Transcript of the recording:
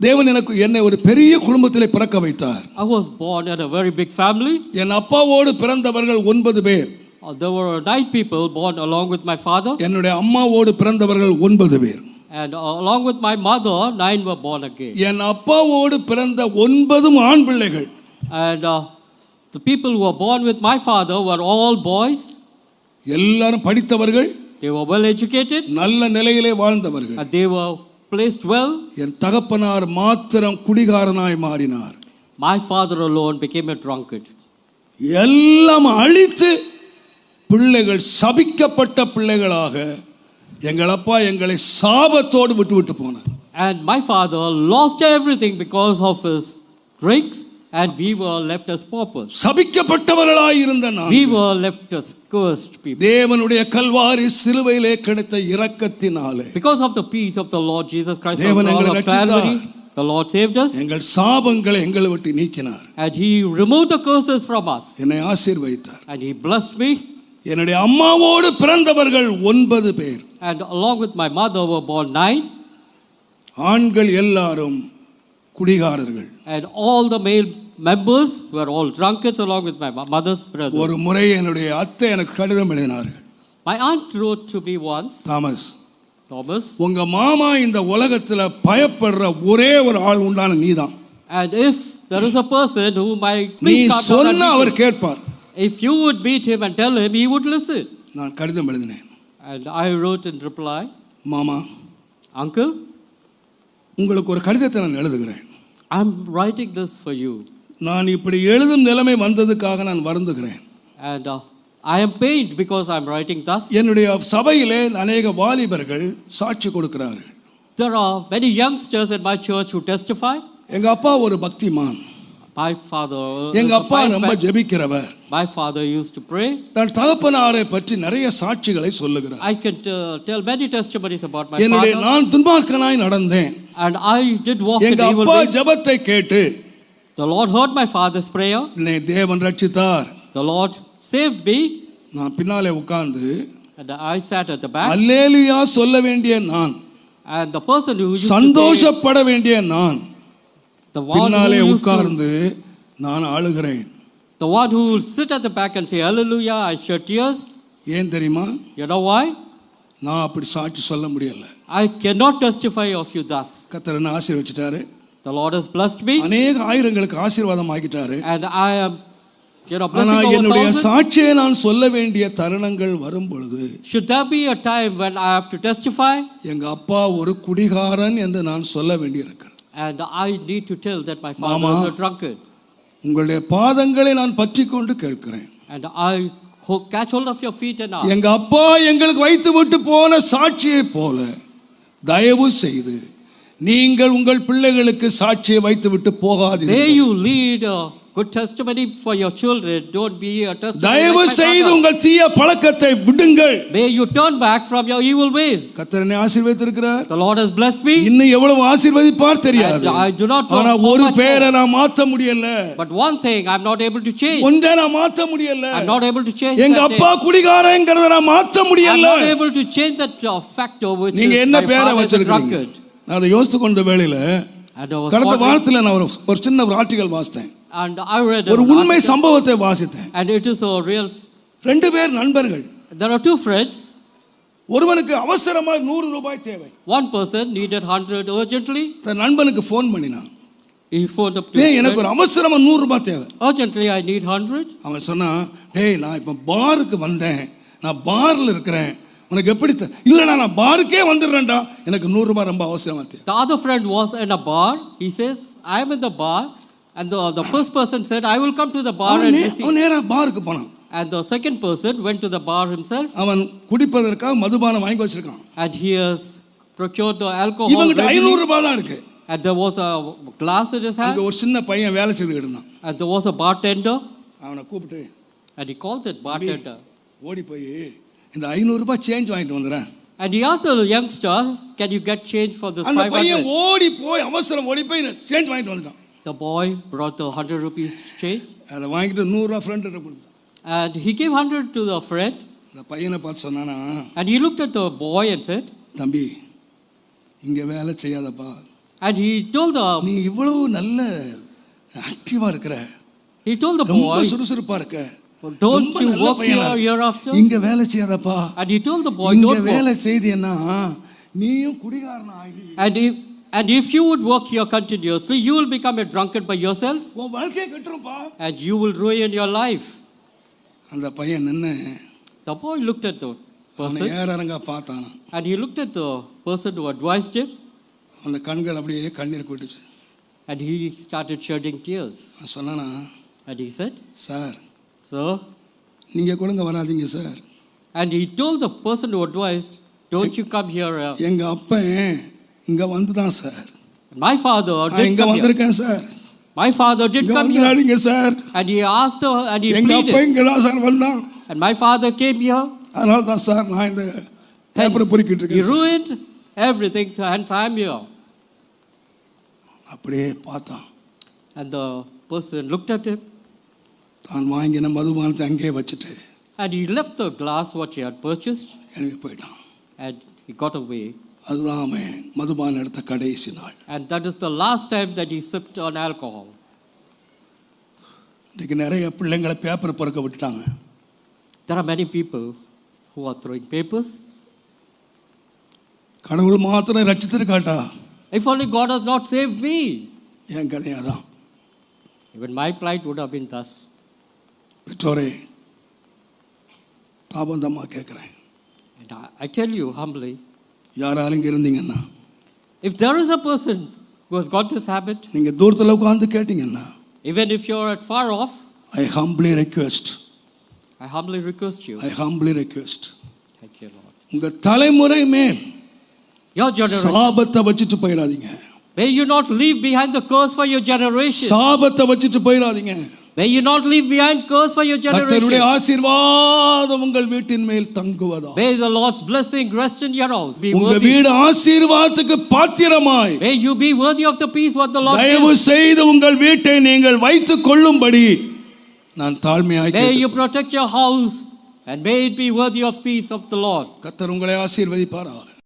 தேவன் எனக்கு என்னை ஒரு பெரிய குடும்பத்திலே பிறக்க வைத்தார் I was born in a very big family. என் அப்பாவோடு பிறந்தவர்கள் ஒன்பது பேர் Uh, There were nine people born along with my father, என்னுடைய அம்மாவோடு பிறந்தவர்கள் ஒன்பது பேர் and uh, along with my mother, nine were born again. என் அப்பாவோடு பிறந்த ஒன்பதும் ஆண் பிள்ளைகள் And uh, the people who were born with my father were all boys. எல்லாரும் படித்தவர்கள் They were well educated நல்ல நிலையிலே வாழ்ந்தவர்கள் and they were placed well. என் தகப்பனார் மாத்திரம் குடிகாரனாய் மாறினார் My father alone became a drunkard. எல்லாம் அழித்து பிள்ளைகள் சபிக்கப்பட்ட பிள்ளைகளாக எங்கள் அப்பா எங்களை சாபத்தோடு விட்டு விட்டு போனார் And my father lost everything because of his drinks, and we were left as paupers. சபிக்கப்பட்டவர்களாய் இருந்த நான் We were left as cursed people. தேவனுடைய கல்வாரி சிலுவையிலே கிடைத்த இரக்கத்தினாலே Because of the peace of the Lord Jesus Christ on தேவன் the எங்களை cross of ரட்சித்தார். Calvary, the Lord saved us, எங்கள் சாபங்களை எங்களை விட்டு நீக்கினார் and He removed the curses from us, என்னை ஆசீர்வதித்தார் and He blessed me. என்னுடைய அம்மாவோடு பிறந்தவர்கள் ஒன்பது பேர் And along with my mother were born nine, ஆண்கள் எல்லாரும் குடிகாரர்கள் and all the male members were all drunkards along with my mo- mother's brother. ஒரு முறை என்னுடைய அத்தை எனக்கு கடிதம் எழுதினார்கள் My aunt wrote to me once, Thomas Thomas, உங்க மாமா இந்த உலகத்துல பயப்படுற ஒரே ஒரு ஆள் உண்டான நீதான் and if there is a person whom I நீ சொன்ன அவர் கேட்பார் if you would meet him and tell him, he would listen. நான் கடிதம் எழுதினேன் And I wrote in reply, மாமா Uncle, உங்களுக்கு ஒரு கடிதத்தை நான் எழுதுகிறேன் I'm writing this for you. நான் இப்படி எழுதும் நிலைமை வந்ததுக்காக நான் வருந்துகிறேன் And uh, I am pained because I'm writing thus. என்னுடைய சபையிலே அநேக வாலிபர்கள் சாட்சி கொடுக்கிறார்கள் There are many youngsters in my church who testify. எங்க அப்பா ஒரு பக்திமான் My father, is எங்க அப்பா ரொம்ப. ஜெபிக்கிறவர் my father used to pray. தன் தகப்பனாரை பற்றி நிறைய சாட்சிகளை சொல்லுகிறார் I can uh, tell many testimonies about my என்னுடைய father. நான் துன்பார்க்கனாய் நடந்தேன் And I did walk in எங்க அப்பா. ஜெபத்தை கேட்டு The Lord heard my father's prayer. என்னை தேவன் ரட்சித்தார் The Lord saved me. நான் பின்னாலே உட்கார்ந்து And I sat at the back. அல்லேலுயா சொல்ல வேண்டிய நான் And the person who used to say, சந்தோஷப்பட வேண்டிய நான் the one, who பின்னாலே used to, உட்கார்ந்து நான் அழுகிறேன் the one who will sit at the back and say, Hallelujah, I shed tears. ஏன் தெரியுமா You know why? நான் அப்படி சாட்சி சொல்ல முடியல I cannot testify of you thus. கத்தர் என்ன ஆசீர்வச்சிட்டாரு The Lord has blessed me, அநேக ஆயிரங்களுக்கு ஆசீர்வாதம் ஆகிட்டாரு and I am, you know, ஆனா blessing over என்னுடைய thousands. சாட்சியை நான் சொல்ல வேண்டிய தருணங்கள் வரும் பொழுது Should there be a time when I have to testify எங்க அப்பா ஒரு குடிகாரன் என்று நான் சொல்ல வேண்டியிருக்கிறேன் and I need to tell that my father Mama. is a drunkard? உங்களுடைய பாதங்களை நான் பற்றி கொண்டு கேட்கிறேன் And I ho- catch hold of your feet and ask, எங்க அப்பா எங்களுக்கு வைத்து விட்டு போன சாட்சியை போல தயவு செய்து நீங்கள் உங்கள் பிள்ளைகளுக்கு சாட்சியை வைத்து விட்டு May போகாதீர்கள் you lead a good testimony for your children. Don't be a testimony. தயவு செய்து. உங்கள் தீய பழக்கத்தை விடுங்கள் May you turn back from your evil ways. கத்தரனை ஆசீர்வதித்திருக்கிறார் The Lord has blessed me. இன்னும் எவ்வளவு ஆசீர்வதிப்பார் தெரியாது I do not know ஆனா how ஒரு பேரை. நான் மாத்த முடியல But one thing I'm not able to change. ஒன்றை நான் மாத்த முடியல I'm not able to change எங்க that அப்பா. குடிகாரங்கிறத நான் மாத்த I'm முடியல not able to change that uh, factor which நீங்க is என்ன பேரை வச்சிருக்கீங்க. நான் யோசித்து கொண்ட வேளையில கடந்த வாரத்துல நான் ஒரு ஒரு சின்ன ஒரு ஆர்டிகல் வாசித்தேன் and I read ஒரு உண்மை சம்பவத்தை வாசித்தேன் and it is a real. ரெண்டு பேர் நண்பர்கள் There are two friends. ஒருவனுக்கு அவசரமா நூறு ரூபாய் தேவை One person needed 100 urgently. தன் நண்பனுக்கு ஃபோன் பண்ணினான் He phoned up to டேய் எனக்கு. ஒரு அவசரமா நூறு ரூபாய் தேவை Urgently, I need 100. அவன் சொன்னான் டேய் நான் இப்போ பாருக்கு வந்தேன் நான் பார்ல இருக்கிறேன் உனக்கு எப்படி தெ- இல்லடா நான் பாருக்கே வந்துடுறேன்டா எனக்கு நூறு ரூபாய் ரொம்ப அவசியமா தேவை The other friend was in a bar. He says, I am in the bar. And the, the first person said, I will come to the bar அவன் and நே- receive. அவன் நேரா பாருக்கு போனான் And the second person went to the bar himself அவன் குடிப்பதற்காக மதுபானம் வாங்கி வச்சிருக்கான் and he has procured the alcohol. இவங்கிட்ட readily. ஐநூறு ரூபாய் தான் இருக்கு And there was a glass in his அங்க hand. ஒரு சின்ன பையன் வேலை செய்துக்கிட்டு இருந்தான் And there was a bartender. அவனை கூப்பிட்டு And he called that bartender. ஓடி போய் இந்த ஐநூறு ரூபாய் சேஞ்ச் வாங்கிட்டு வந்துடுறேன் And he asked the youngster, Can you get change for this அந்த பையன் 500? ஓடி போய் அவசரம் ஓடி போய் சேஞ்ச் வாங்கிட்டு வந்துட்டான் The boy brought the 100 rupees change. அதை வாங்கிட்டு நூறுரூவா ஃப்ரெண்ட்டு கொடுத்தான் And he gave 100 to the friend. இந்த பையனை பார்த்து சொன்னானா And he looked at the boy and said, தம்பி இங்கே வேலை செய்யாதப்பா And he told the நீ இவ்வளவு நல்ல ஆக்டிவா இருக்கிற he told the ரொம்ப boy, சுறுசுறுப்பா இருக்க don't ரொம்ப you நல்ல work பையனா here இருக்க. hereafter? இங்க வேலை செய்யாதப்பா And he told the boy, இங்க don't work. வேலை செய்தியன்னா நீயும் குடிகாரன் ஆகி And if and if you would work here continuously, you will become a drunkard by yourself, உன் வாழ்க்கையை கட்டுருப்பா and you will ruin your life. அந்த பையன் நின்னு The boy looked at the அவனை person, ஏறரங்கா பார்த்தானா and he looked at the person who advised him, அந்த கண்கள் அப்படியே கண்ணீர் போயிடுச்சு and he started shedding tears. நான் சொன்னானா And he said, sir Sir, நீங்க கொடுங்க வராதீங்க sir and he told the person who advised, Don't you come here. uh, எங்க அப்பன் இங்க வந்துதான் சார் My father நான் did இங்க come here. வந்திருக்கேன் சார் My father did இங்க come here. வந்துடாதீங்க sir And he asked her, and he எங்க அப்பா pleaded. இங்க தான் சார் வந்தான் And my father came here. அதனால தான் சார் நான் இந்த பேப்பரை பொறுக்கிட்டு He இருக்கேன் sir. ruined everything, hence I am here. அப்படியே பார்த்தான் And the person looked at him, தான் வாங்கின மதுபானத்தை அங்கேயே வச்சுட்டு and he left the glass what he had purchased, எனக்கு போயிட்டான் and he got away. அதுதான் அவன் மதுபானம் எடுத்த கடைசி நாள் And that is the last time that he sipped on alcohol. இன்னைக்கு நிறைய பிள்ளைங்களை பேப்பர் பொறுக்க விட்டுட்டாங்க There are many people who are throwing papers. கடவுள் மாத்திரம் ரச்சித்திருக்காட்டா If only God has not saved me, N கதையாதான் even my plight would have been thus. பெற்றோரே தாபந்தமா கேட்குறேன் And I, I tell you humbly, யாராலும் இங்கே இருந்தீங்கன்னா if there is a person who has got this habit, நீங்கள் தூரத்தில் உட்காந்து கேட்டீங்கன்னா even if you're at far off, I humbly request I humbly request you. I humbly request Thank you, Lord. உங்க தலைமுறை மேல் Your generation. சாபத்தை வச்சுட்டு போயிடாதீங்க May you not leave behind the curse for your generation. சாபத்தை வச்சுட்டு போயிடாதீங்க May you not leave behind curse for your கர்த்தருடைய generation. ஆசீர்வாதம் உங்கள் வீட்டின் மேல் தங்குவதா May the Lord's blessing rest in your house. Be உங்க. வீடு ஆசீர்வாதத்துக்கு பாத்திரமாய் May you be worthy of the peace what the Lord தயவு. செய்து உங்கள் வீட்டை நீங்கள் வைத்துக் கொள்ளும்படி நான் தாழ்மையாய் May you protect your house and may it be worthy of peace of the Lord. கர்த்தர் உங்களை ஆசீர்வதிப்பாராக